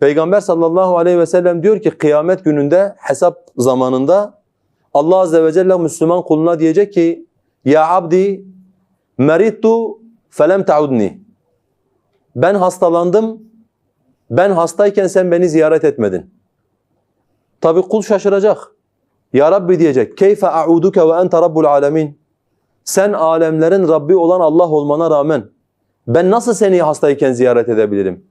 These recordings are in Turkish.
Peygamber sallallahu aleyhi ve sellem diyor ki kıyamet gününde hesap zamanında Allah azze ve celle Müslüman kuluna diyecek ki ya abdi merittu felem taudni ben hastalandım ben hastayken sen beni ziyaret etmedin. Tabi kul şaşıracak. Ya Rabbi diyecek keyfe a'uduke ve ente rabbul alemin sen alemlerin Rabbi olan Allah olmana rağmen ben nasıl seni hastayken ziyaret edebilirim?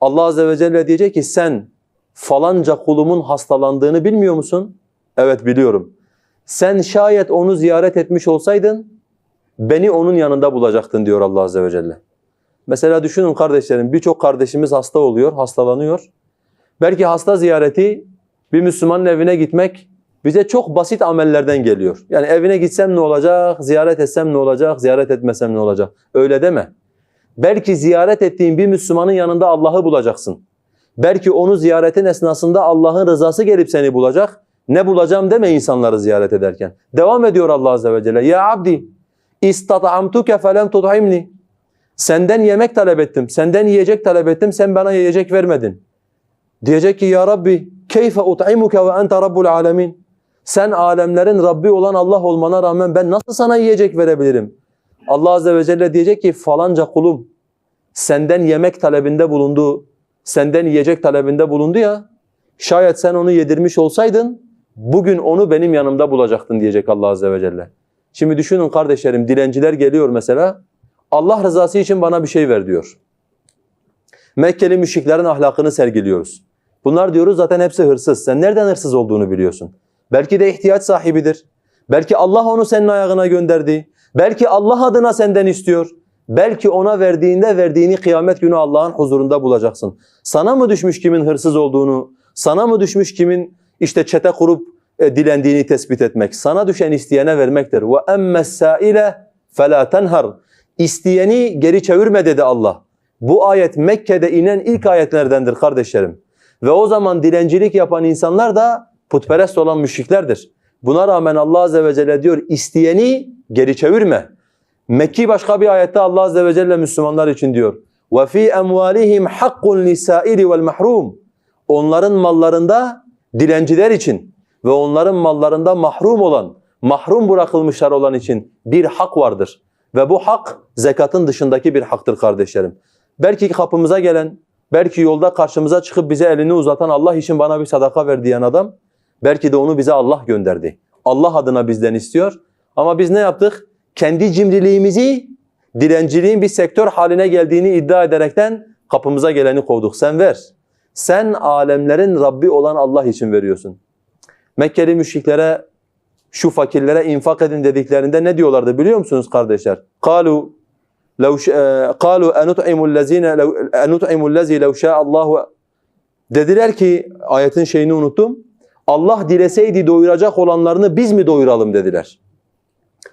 Allah Azze ve Celle diyecek ki sen falanca kulumun hastalandığını bilmiyor musun? Evet biliyorum. Sen şayet onu ziyaret etmiş olsaydın beni onun yanında bulacaktın diyor Allah Azze ve Celle. Mesela düşünün kardeşlerim birçok kardeşimiz hasta oluyor, hastalanıyor. Belki hasta ziyareti bir Müslümanın evine gitmek bize çok basit amellerden geliyor. Yani evine gitsem ne olacak, ziyaret etsem ne olacak, ziyaret etmesem ne olacak? Öyle deme. Belki ziyaret ettiğin bir Müslümanın yanında Allah'ı bulacaksın. Belki onu ziyaretin esnasında Allah'ın rızası gelip seni bulacak. Ne bulacağım deme insanları ziyaret ederken. Devam ediyor Allah Azze ve Celle. Ya abdi istat'amtuke felem tut'imni. Senden yemek talep ettim, senden yiyecek talep ettim, sen bana yiyecek vermedin. Diyecek ki ya Rabbi keyfe ut'imuke ve ente rabbul alemin. Sen alemlerin Rabbi olan Allah olmana rağmen ben nasıl sana yiyecek verebilirim? Allah Azze ve Celle diyecek ki falanca kulum senden yemek talebinde bulundu, senden yiyecek talebinde bulundu ya, şayet sen onu yedirmiş olsaydın bugün onu benim yanımda bulacaktın diyecek Allah Azze ve Celle. Şimdi düşünün kardeşlerim dilenciler geliyor mesela Allah rızası için bana bir şey ver diyor. Mekkeli müşriklerin ahlakını sergiliyoruz. Bunlar diyoruz zaten hepsi hırsız. Sen nereden hırsız olduğunu biliyorsun. Belki de ihtiyaç sahibidir. Belki Allah onu senin ayağına gönderdi. Belki Allah adına senden istiyor. Belki ona verdiğinde verdiğini kıyamet günü Allah'ın huzurunda bulacaksın. Sana mı düşmüş kimin hırsız olduğunu, sana mı düşmüş kimin işte çete kurup e, dilendiğini tespit etmek. Sana düşen isteyene vermektir. Ve emmes saile fela tenhar. İsteyeni geri çevirme dedi Allah. Bu ayet Mekke'de inen ilk ayetlerdendir kardeşlerim. Ve o zaman dilencilik yapan insanlar da putperest olan müşriklerdir. Buna rağmen Allah Azze ve Celle diyor isteyeni geri çevirme. Mekki başka bir ayette Allah Azze ve Celle Müslümanlar için diyor. وَفِي اَمْوَالِهِمْ حَقٌّ لِسَائِرِ وَالْمَحْرُومِ Onların mallarında dilenciler için ve onların mallarında mahrum olan, mahrum bırakılmışlar olan için bir hak vardır. Ve bu hak zekatın dışındaki bir haktır kardeşlerim. Belki kapımıza gelen, belki yolda karşımıza çıkıp bize elini uzatan Allah için bana bir sadaka ver diyen adam, belki de onu bize Allah gönderdi. Allah adına bizden istiyor. Ama biz ne yaptık? Kendi cimriliğimizi, dilenciliğin bir sektör haline geldiğini iddia ederekten kapımıza geleni kovduk. Sen ver. Sen alemlerin Rabbi olan Allah için veriyorsun. Mekkeli müşriklere şu fakirlere infak edin dediklerinde ne diyorlardı biliyor musunuz kardeşler? قالوا لو قالوا انطعم الذين لو انطعم الذي لو شاء الله dediler ki ayetin şeyini unuttum. Allah dileseydi doyuracak olanlarını biz mi doyuralım dediler.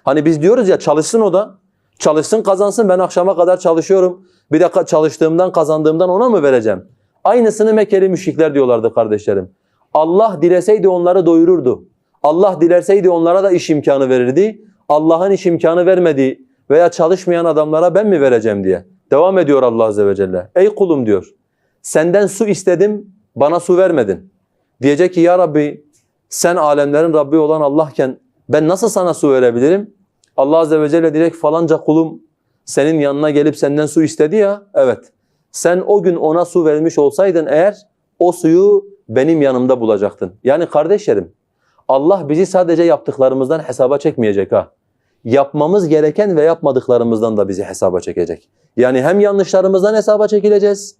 Hani biz diyoruz ya çalışsın o da. Çalışsın kazansın ben akşama kadar çalışıyorum. Bir de çalıştığımdan kazandığımdan ona mı vereceğim? Aynısını Mekkeli müşrikler diyorlardı kardeşlerim. Allah dileseydi onları doyururdu. Allah dilerseydi onlara da iş imkanı verirdi. Allah'ın iş imkanı vermediği veya çalışmayan adamlara ben mi vereceğim diye. Devam ediyor Allah Azze ve Celle. Ey kulum diyor. Senden su istedim, bana su vermedin. Diyecek ki ya Rabbi sen alemlerin Rabbi olan Allah'ken ben nasıl sana su verebilirim? Allah Azze ve Celle diyecek falanca kulum senin yanına gelip senden su istedi ya. Evet. Sen o gün ona su vermiş olsaydın eğer o suyu benim yanımda bulacaktın. Yani kardeşlerim Allah bizi sadece yaptıklarımızdan hesaba çekmeyecek ha. Yapmamız gereken ve yapmadıklarımızdan da bizi hesaba çekecek. Yani hem yanlışlarımızdan hesaba çekileceğiz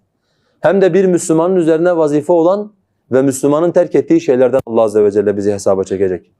hem de bir Müslümanın üzerine vazife olan ve Müslümanın terk ettiği şeylerden Allah Azze ve Celle bizi hesaba çekecek.